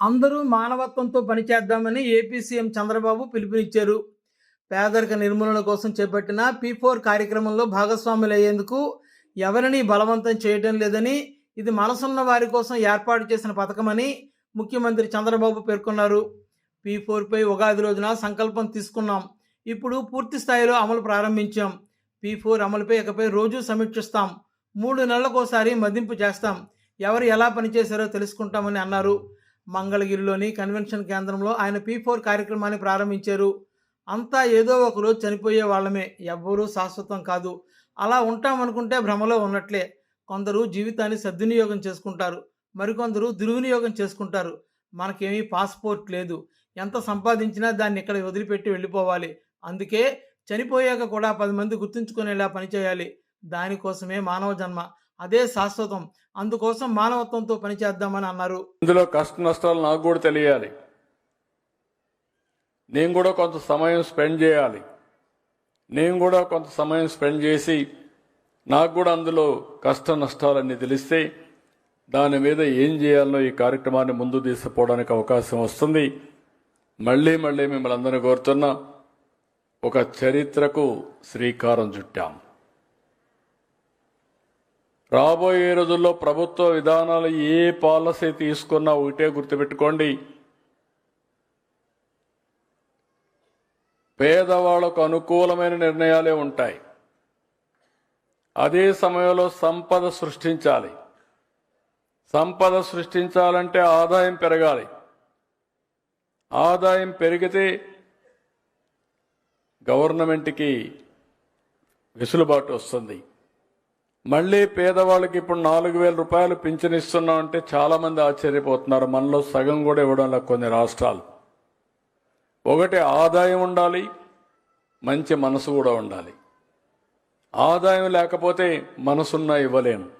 అందరూ మానవత్వంతో పనిచేద్దామని AP CM Chandrababu పిలుపునిచ్చారు. పేదరిక నిర్మూలన కోసం చేపట్టిన పీ ఫోర్ కార్యక్రమంలో భాగస్వాములయ్యేందుకు ఎవరిని బలవంతం చేయడం లేదని ఇది మనసున్న వారి కోసం ఏర్పాటు చేసిన పథకమని ముఖ్యమంత్రి చంద్రబాబు పేర్కొన్నారు. పీ ఫోర్పై ఉగాది రోజున సంకల్పం తీసుకున్నాం. ఇప్పుడు పూర్తి స్థాయిలో అమలు ప్రారంభించాం. పీ ఫోర్ అమలుపై ఇకపై రోజు సమీక్షిస్తాం. మూడు నెలలకోసారి మదింపు చేస్తాం. ఎవరు ఎలా పనిచేశారో తెలుసుకుంటామని అన్నారు. మంగళగిరిలోని కన్వెన్షన్ కేంద్రంలో ఆయన పీ ఫోర్ కార్యక్రమాన్ని ప్రారంభించారు. అంతా ఏదో ఒకరోజు చనిపోయే వాళ్ళమే. ఎవ్వరూ శాశ్వతం కాదు. అలా ఉంటామనుకుంటే భ్రమలో ఉన్నట్లే. కొందరు జీవితాన్ని సద్వినియోగం చేసుకుంటారు. మరికొందరు దుర్వినియోగం చేసుకుంటారు. మనకేమీ పాస్పోర్ట్ లేదు. ఎంత సంపాదించినా దాన్ని ఇక్కడ వదిలిపెట్టి వెళ్ళిపోవాలి. అందుకే చనిపోయాక కూడా పది మంది గుర్తుంచుకునేలా పనిచేయాలి. దానికోసమే మానవ జన్మ. అదే శాశ్వతం. అందుకోసం మానవత్వంతో పనిచేద్దామని అన్నారు. ఇందులో కష్ట నష్టాలు నాకు కూడా తెలియాలి. నేను కూడా కొంత సమయం స్పెండ్ చేయాలి. నేను కూడా కొంత సమయం స్పెండ్ చేసి నాకు కూడా అందులో కష్ట నష్టాలన్నీ తెలిస్తే దాని మీద ఏం చేయాలనో ఈ కార్యక్రమాన్ని ముందు తీసుకుపోవడానికి అవకాశం వస్తుంది. మళ్ళీ మళ్ళీ మిమ్మల్ని అందరినీ కోరుతున్నా ఒక చరిత్రకు శ్రీకారం చుట్టాం. రాబోయే రోజుల్లో ప్రభుత్వ విధానాలు ఏ పాలసీ తీసుకున్నా ఒకటే గుర్తుపెట్టుకోండి. పేదవాళ్ళకు అనుకూలమైన నిర్ణయాలే ఉంటాయి. అదే సమయంలో సంపద సృష్టించాలి. సంపద సృష్టించాలంటే ఆదాయం పెరగాలి. ఆదాయం పెరిగితే గవర్నమెంట్కి వెసులుబాటు వస్తుంది. మళ్ళీ పేదవాళ్ళకి ఇప్పుడు నాలుగు వేల రూపాయలు పింఛన్ ఇస్తున్నాం అంటే చాలా మంది ఆశ్చర్యపోతున్నారు. మనలో సగం కూడా ఇవ్వడం కొన్ని రాష్ట్రాలు. ఒకటి ఆదాయం ఉండాలి మంచి మనసు కూడా ఉండాలి. ఆదాయం లేకపోతే మనసున్నా ఇవ్వలేము.